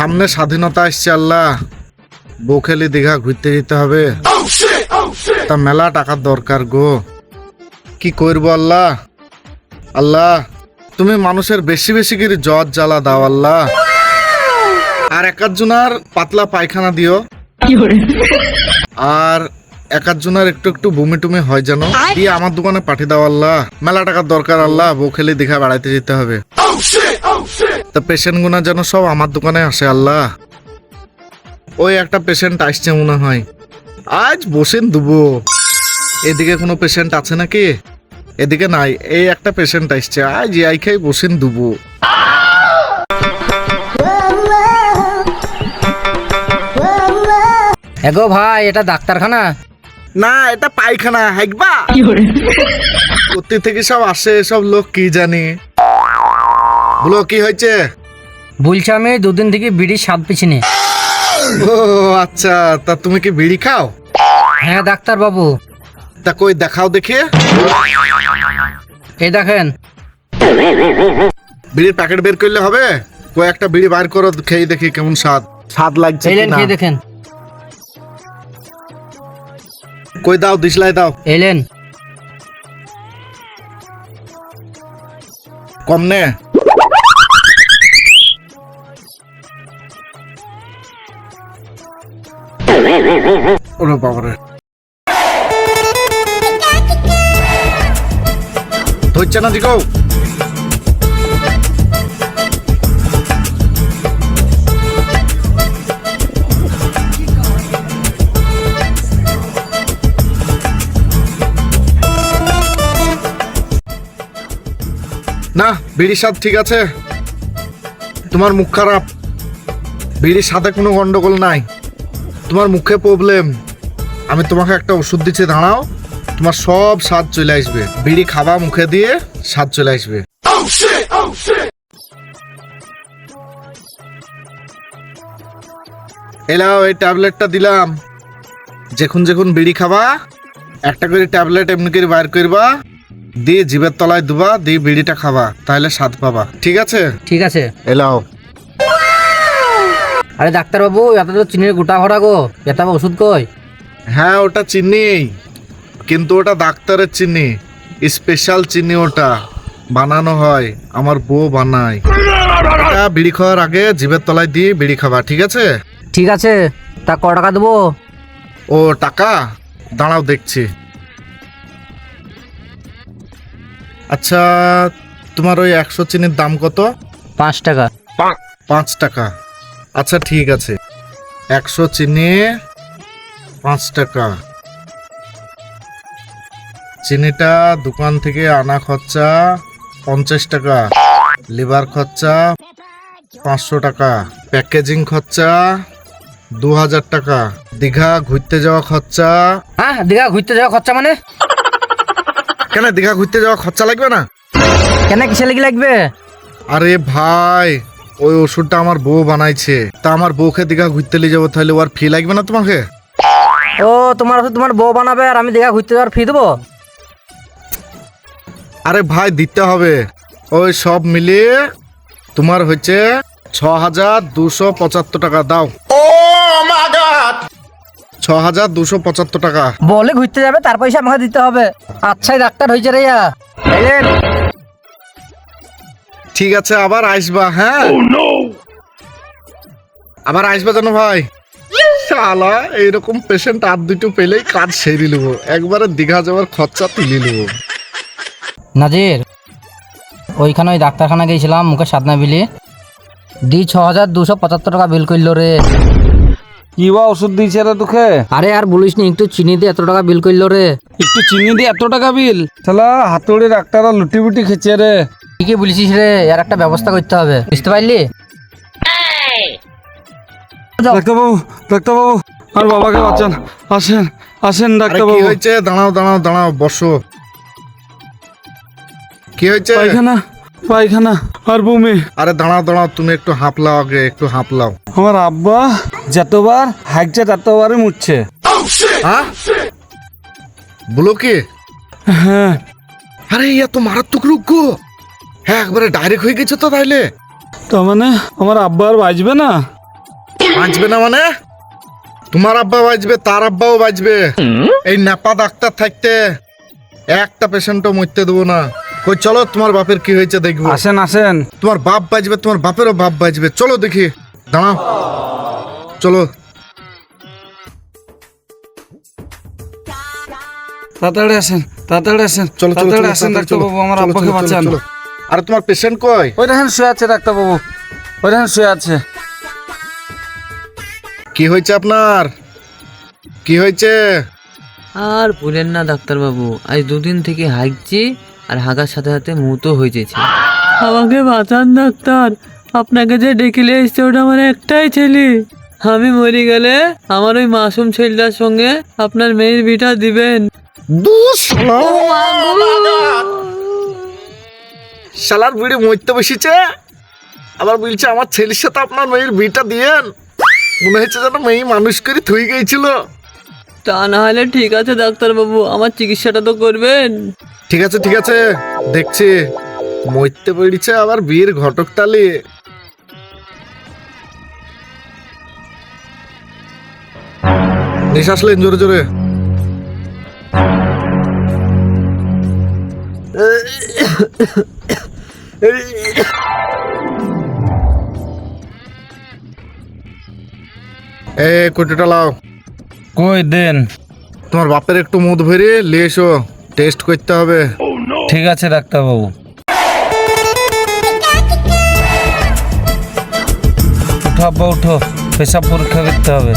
সামনে স্বাধীনতা আসছে, আল্লাহ। বৌখালি দীঘা ঘুরতে যেতে হবে। তা মেলা টাকার দরকার গো। কি করব, আল্লাহ? আল্লাহ, তুমি মানুষের বেশি বেশি করে জ্বর জ্বালা দাও, আল্লাহ। আর একাধজনার পাতলা পায়খানা দিও। আর একাধজনার একটু একটু বমি টুমি হয় যেন। দিয়ে আমার দোকানে পাঠিয়ে দাও, আল্লাহ। মেলা টাকার দরকার, আল্লাহ। বৌখালি দীঘা বেড়াইতে যেতে হবে। তা পেশেন্ট গুনা যেন সব আমার দোকানে আসে আল্লাহ। ওই একটা পেশেন্ট আসছে মনে হয়। আজ বসেন দুবো। এদিকে কোনো পেশেন্ট আছে নাকি? এদিকে নাই এই একটা পেশেন্ট আসছে। আজ এই খাই বসেন দুবো। এগো ভাই এটা ডাক্তারখানা? না এটা পায়খানা হাইকবা। কোথা থেকে সব আসে সব লোক কি জানি? বলো কি হয়েছে? বলছি আমি দুদিন থেকে বিড়ির স্বাদ পিছিনি ও আচ্ছা তা তুমি কি বিড়ি খাও? হ্যাঁ ডাক্তার বাবু তা কই দেখাও দেখে। এই দেখেন। বিড়ির প্যাকেট বের করলে হবে? কই একটা বিড়ি বার করো খেয়ে দেখি কেমন স্বাদ। স্বাদ লাগছে এলেন। খেয়ে দেখেন। কই দাও দিশলাই দাও। এলেন কম নে। না দিকো না ঠিক আছে। তোমার মুখ খারাপ। বিড়ির সাথে কোনো গন্ডগোল নাই। তোমার মুখে প্রবলেম আমি তোমাকে একটা ওষুধ দিচ্ছি দাঁড়াও। তোমার সব স্বাদ চলে আসবে। বিড়ি খাবা মুখে দিয়ে স্বাদ চলে আসবে। এলাও এই ট্যাবলেটটা দিলাম। যখন যখন বিড়ি খাবা একটা করে ট্যাবলেট এমনি করে বাইর করবা দিয়ে জিভের তলায় দুবা দিয়ে বিড়িটা খাবা তাহলে স্বাদ পাবা। ঠিক আছে? ঠিক আছে। এলাও আরে ডাক্তার বাবু এত তো চিনির গোটা ভরা গো। এটা ওষুধ কই? হ্যাঁ ওটা চিনি। কিন্তু ওটা ডাক্তারের চিনি। স্পেশাল চিনি ওটা। বানানো হয় আমার বউ বানায়। এটা বিড়ি খাওয়ার আগে জিভের তলায় দিয়ে বিড়ি খাবা ঠিক আছে? ঠিক আছে তা ক টাকা দেবো? ও টাকা? দাঁড়াও দেখছি। আচ্ছা তোমার ওই একশো চিনির দাম কত? পাঁচ টাকা। পাঁচ টাকা। আচ্ছা ঠিক আছে। একশো চিনি পাঁচ টাকা। চিনিটা দোকান থেকে আনা খরচা পঞ্চাশ টাকা লিভার খরচা পাঁচশো টাকা প্যাকেজিং খরচা দু হাজার টাকা দীঘা ঘুরতে যাওয়া খরচা হ্যাঁ দীঘা ঘুরতে যাওয়া খরচা মানে? কেন দীঘা ঘুরতে যাওয়া খরচা লাগবে না? কেন কিসে লেগে লাগবে? আরে ভাই ওই ওষুধটা আমার বউ বানাইছে। তা আমার বউকে দীঘা ঘুরতে নিয়ে যাব তাহলে ওর ফি লাগবে না তোমাকে? ও তোমার ওষুধ তোমার বউ বানাবে আর আমি দীঘা ঘুরতে যাওয়ার ফি দেবো? আরে ভাই দিতে হবে। ওই সব মিলিয়ে তোমার হচ্ছে ছ হাজার দুশো পঁচাত্তর টাকা দাও। ছ হাজার দুশো পঁচাত্তর টাকা। বলে ঘুরতে যাবে তার পয়সা আমাকে দিতে হবে। আচ্ছাই ডাক্তার হয়েছে রে ইয়া। এলেন ঠিক আছে আবার আসবা হ্যাঁ? আবার আসবা জানো ভাই? শালা এইরকম পেশেন্ট আর দুটো পেলেই কাজ সেরে নেব। একবারে দীঘা যাওয়ার খরচা তুলে নেব। নাজির ওইখানে ওই ডাক্তারখানা গিয়েছিলাম মুখে সাদনা বিলি দি ছ হাজার দুশো পঁচাত্তর টাকা বিল করল রে। কি বা ওষুধ দিয়েছে রে তোকে? আরে আর বলিস নি একটু চিনি দিয়ে এত টাকা বিল করল রে। একটু চিনি দিয়ে এত টাকা বিল শালা হাতুড়ি ডাক্তাররা লুটি বুটি খেছে রে। ঠিকই বলেছিস রে এর একটা ব্যবস্থা করতে হবে। বুঝতে পারলি। ডাক্তারবাবু ডাক্তারবাবু আর বাবাকে বাঁচান। আসেন আসেন কি ডাক্তারবাবু। হয়েছে? দাঁড়াও দাঁড়াও দাঁড়াও বসো। কি হয়েছে? পায়খানা পায়খানা আর বমি। আরে দাঁড়াও দাঁড়াও তুমি একটু হাঁপলাও আগে একটু হাঁপলাও। আমার আব্বা যতবার হাঁকছে ততবারই মুচ্ছে হ্যাঁ? বলো কি? হ্যাঁ। আরে ইয়া তো মারাত্মক রোগ গো। হ্যাঁ একবারে ডাইরেক্ট হয়ে গেছে তো তাইলে। তার মানে আমার আব্বা আর বাঁচবে না? বাঁচবে না মানে? তোমার আব্বা বাঁচবে তার আব্বাও বাঁচবে এই নেপা ডাক্তার থাকতে একটা পেশেন্টও মরতে দেবো না। কই চলো তোমার বাপের কি হয়েছে দেখব। আসেন আসেন। তোমার বাপ বাজবে তোমার বাপেরও বাপ বাজবে। চলো দেখি। দাঁড়াও। চলো। তাড়াতাড়ি আসেন তাড়াতাড়ি আসেন। চলো তাড়াতাড়ি আসেন। ডাক্তারবাবু আমার আব্বাকে বাঁচান। আরে তোমার পেশেন্ট কই? ওই দেখেন শুয়ে আছে ডাক্তারবাবু। ওই দেখেন শুয়ে আছে। কি হয়েছে আপনার? কি হয়েছে? আর বলেন না ডাক্তারবাবু আজ দুদিন থেকে হাঁকছি আর হাগার সাথে সাথে মুতো হয়ে যেছে আমাকে বাঁচান ডাক্তার আপনাকে যে ডেকে এসছে ওটা আমার একটাই ছেলে। আমি মরে গেলে আমার ওই মাসুম ছেলেটার সঙ্গে আপনার মেয়ের বিটা দিবেন। শালা। শালার ভিড়ে মরতে বসেছে। আবার বলছে আমার ছেলের সাথে আপনার মেয়ের বিটা দিয়েন। মনে হচ্ছে যেন মেয়ে মানুষ করে থুই গেছিল। তা না হলে ঠিক আছে ডাক্তারবাবু আমার চিকিৎসাটা তো করবেন। ঠিক আছে ঠিক আছে দেখছি। মরতে পেরেছে আবার বিয়ের ঘটক টালি নিঃশ্বাস লেন জোরে জোরে। এ কোটিটা লাও কই দেন তোমার বাপের একটু মুদ ভরে নিয়ে এসো টেস্ট করতে হবে ঠিক আছে ডাক্তারবাবু উঠো আব্বা উঠো পেশাব পরীক্ষা করতে হবে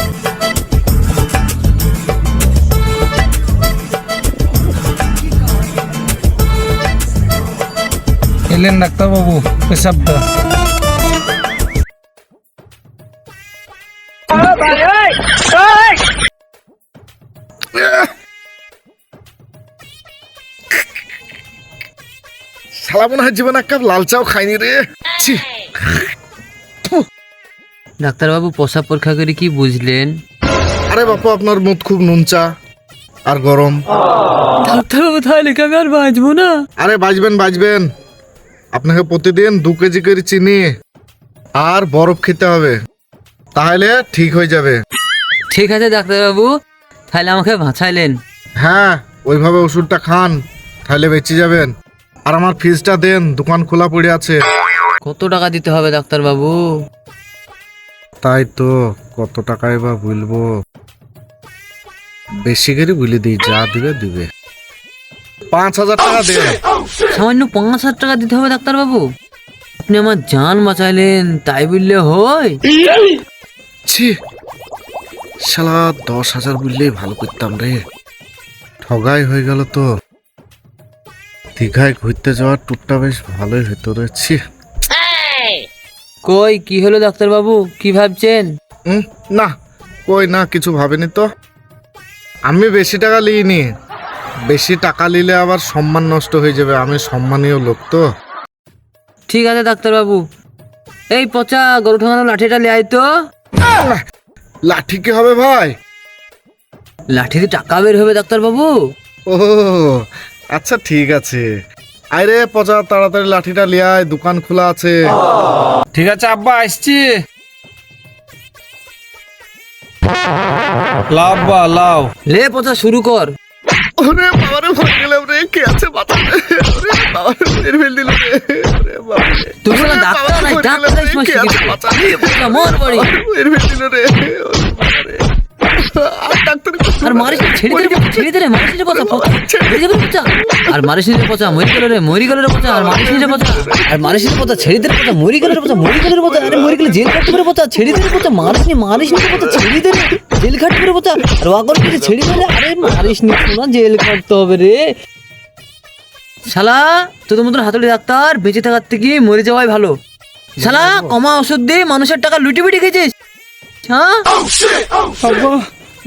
এলেন ডাক্তারবাবু পেশাবটা শালা মনে হয় জীবনে এক কাপ লাল চাও খাইনি রে। ছি। ডাক্তারবাবু প্রসাব পরীক্ষা করে কি বুঝলেন? আরে বাপু আপনার মুখ খুব নুনচা আর গরম। ডাক্তারবাবু তাহলে কি আমি আর বাঁচবো না? আরে বাজবেন বাজবেন আপনাকে প্রতিদিন দু কেজি করে চিনি আর বরফ খেতে হবে। তাহলে ঠিক হয়ে যাবে। ঠিক আছে ডাক্তারবাবু। তাহলে আমাকে বাঁচাইলেন হ্যাঁ ওইভাবে ওষুধটা খান তাহলে বেঁচে যাবেন। আর আমার ফিজটা দেন দোকান খোলা পড়ে আছে। কত টাকা দিতে হবে ডাক্তারবাবু? তাই তো কত টাকায় বা বলব? বেশি করে বলে দিই যা দিবে দিবে। পাঁচ হাজার টাকা দে সামান্য পাঁচ হাজার টাকা দিতে হবে ডাক্তারবাবু। আপনি আমার জান বাঁচাইলেন তাই বললে হয়। ছি শালা দশ হাজার বললেই ভালো করতাম রে। ঠগাই হয়ে গেল তো। দীঘায় ঘুরতে যাওয়ার ট্যুরটা বেশ ভালোই হতো রে ছি। কই কি হলো ডাক্তারবাবু? কি ভাবছেন? না কই না কিছু ভাবেনি তো। আমি বেশি টাকা লিইনি। বেশি টাকা নিলে আবার সম্মান নষ্ট হয়ে যাবে। আমি সম্মানীয় লোক তো। ঠিক আছে ডাক্তারবাবু। এই পচা গরু ঠাঙানো লাঠিটা লিয়ে আয় তো। লাঠি কি হবে ভাই? লাঠিতে টাকা বের হবে ডাক্তারবাবু। ও আচ্ছা ঠিক আছে। আরে পচা তাড়াতাড়ি লাঠিটা লিয়ায় দোকান খোলা আছে। ঠিক আছে আব্বা আসছি। লাও আব্বা লাও। লে পচা শুরু কর। ওরে বাবারে ভয় গেলাম রে। কে আছে মাথা ওরে বাবারে মেরে ফেল দিল রে। ওরে বাবারে। তুমি না ডাক্তার নাই ডাক্তার নাই শিখেছো লে পচা মর ফেল দিল রে। ওরে বাবারে। আর মারিস ছেড়ে দে ছেড়ে দে রে মারিস রে পচা। ছেড়ে দে পচা? আর মারিস রে পচা মরি গেল রে মরি গেল রে পচা আর মারিস রে পচা। আর মারিস রে পচা ছেড়ে দে রে পচা মরি গেল রে পচা মরি গেল রে পচা আরে মরি গেলে জেল কাটতে পারে পচা ছেড়ে দে রে পচা মারিস নি মারিস নি রে পচা ছেড়ে দে রে জেল কাটতে পারে পচা। আর ওয়াগর ছেড়ে দে রে আরে মারিস নি না জেল কাটতে হবে রে। শালা তোদের মতন হাতুড়ি ডাক্তার বেঁচে থাকার থেকে মরে যাওয়াই ভালো। শালা কমা ওষুধ দিয়ে মানুষের টাকা লুটি পিটি খেয়েছিস? হ্যাঁ? আব্বা।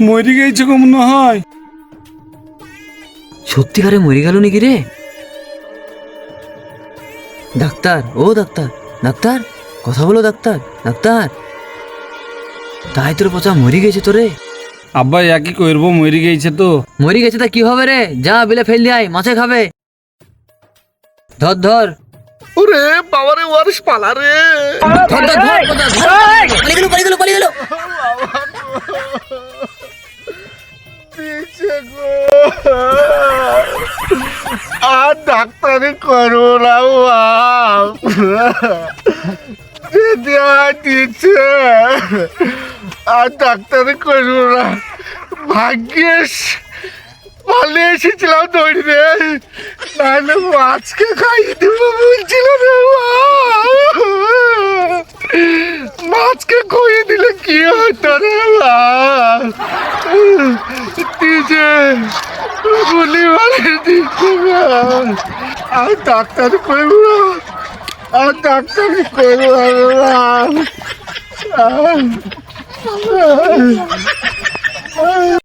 মরে গেছে গো মনে হয়। সত্যিকারে মরে গেল নাকি রে? ডাক্তার ও ডাক্তার ডাক্তার কথা বলো ডাক্তার ডাক্তার। তাই তোর পচা মরি গেছে তোরে। আব্বা একই করব মরে গেছে তো। মরি গেছে তা কি হবে রে? যা বিলে ফেল দিয়ে আয় মাছে খাবে। ধর ধর। ওরে বাবারে ওয়ারিস পালা রে। ধর ধর ধর ধর পালিয়ে গেল পালিয়ে গেল পালিয়ে গেল। পিছে গো। আর ডাক্তারি করব না, বাপ। দেওয়া দিচ্ছে আর ডাক্তারি করব না। ভাগ্যেস, পালিয়ে এসেছিলাম দৌড়ে নাহলে মাছকে খাইয়ে দেবো বলছিল রে মাছকে খাইয়ে দিলে কি হতো রে, বাপ? গুলি মারে দিচ্ছে না। আর ডাক্তার করব আর ডাক্তার করব না